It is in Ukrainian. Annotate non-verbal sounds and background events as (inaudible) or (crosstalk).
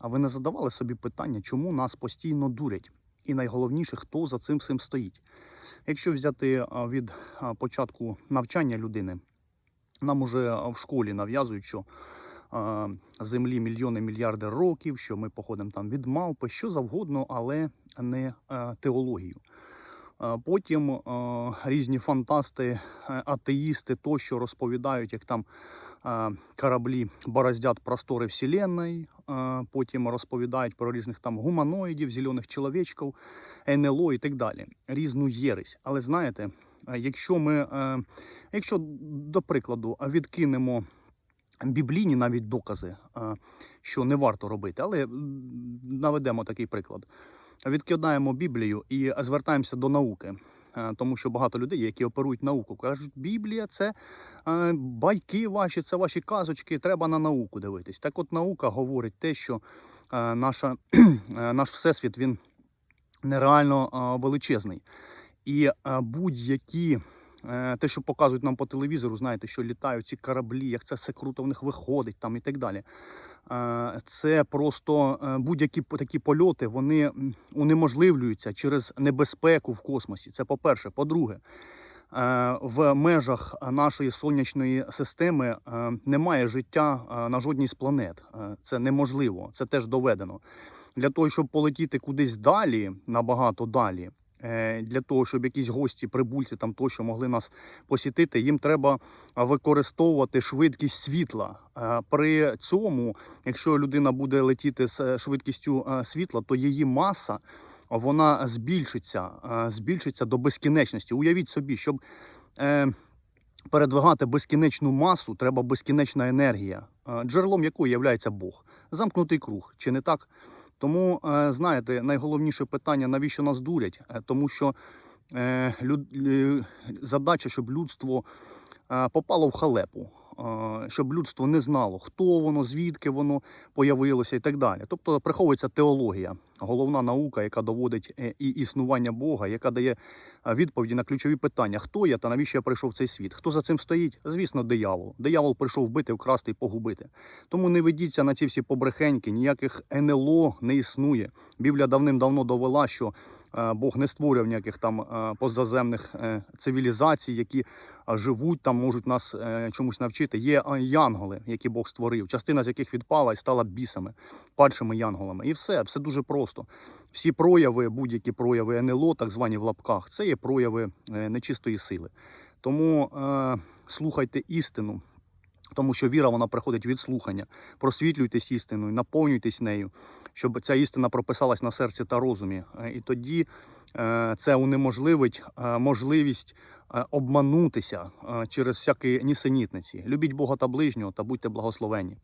А ви не задавали собі питання, чому нас постійно дурять? І найголовніше, хто за цим всім стоїть. Якщо взяти від початку навчання людини, нам уже в школі нав'язують, що землі мільйони мільярди років, що ми походимо там від мавпи, що завгодно, але не теологію. Потім різні фантасти, е, атеїсти тощо розповідають, як там кораблі бороздять простори Вселенної, потім розповідають про різних там гуманоїдів, зелених чоловічків, НЛО і так далі. Різну єресь. Але знаєте, якщо ми, якщо до прикладу відкинемо біблійні навіть докази, що не варто робити, але наведемо такий приклад. Відкидаємо Біблію і звертаємося до науки. Е, Тому що багато людей, які оперують науку, кажуть, Біблія це е, байки ваші, це ваші казочки, треба на науку дивитись. Так от наука говорить те, що е, наша, (clears throat) наш всесвіт він нереально величезний. І будь-які те, що показують нам по телевізору, знаєте, що літають ці кораблі, як це все круто в них виходить там і так далі. Е, Це просто е, будь-які такі польоти вони унеможливлюються через небезпеку в космосі. Це по-перше. По-друге, е, в межах нашої сонячної системи е, немає життя е, на жодній з планет. Е, Це неможливо, це теж доведено. Для того, щоб полетіти кудись далі, набагато далі. Е, Для того, щоб якісь гості, прибульці там тощо могли нас посітити, їм треба використовувати швидкість світла. При цьому, якщо людина буде летіти з е, швидкістю е, світла, то її маса вона збільшиться, збільшиться до безкінечності. Уявіть собі, щоб передвигати безкінечну масу, треба безкінечна енергія, джерелом якої є Бог. Замкнутий круг, чи не так? Тому, е, знаєте, найголовніше питання, навіщо нас дурять? Е, Тому що е, задача, щоб людство попало в халепу, щоб людство не знало, хто воно, звідки воно появилося і так далі. Тобто приховується теологія, головна наука, яка доводить е, і існування Бога, яка дає відповіді на ключові питання: хто я та навіщо я прийшов в цей світ? Хто за цим стоїть? Звісно, диявол. Диявол прийшов вбити, вкрасти і погубити. Тому не ведіться на ці всі побрехеньки, ніяких НЛО не існує. Біблія давним-давно довела, що Бог не створював ніяких там позаземних е, цивілізацій, які живуть там, можуть нас е, чомусь навчити. Є е, янголи, які Бог створив, частина з яких відпала і стала бісами, падшими янголами. І все, все дуже просто. Всі прояви, будь-які прояви НЛО, так звані в лапках, це є прояви е, нечистої сили. Тому е, слухайте істину. Тому що віра вона приходить від слухання. Просвітлюйтесь істиною, наповнюйтесь нею, щоб ця істина прописалась на серці та розумі. Е, І тоді е, це унеможливить е, можливість обманутися через всякі нісенітниці. Любіть Бога та ближнього та будьте благословені.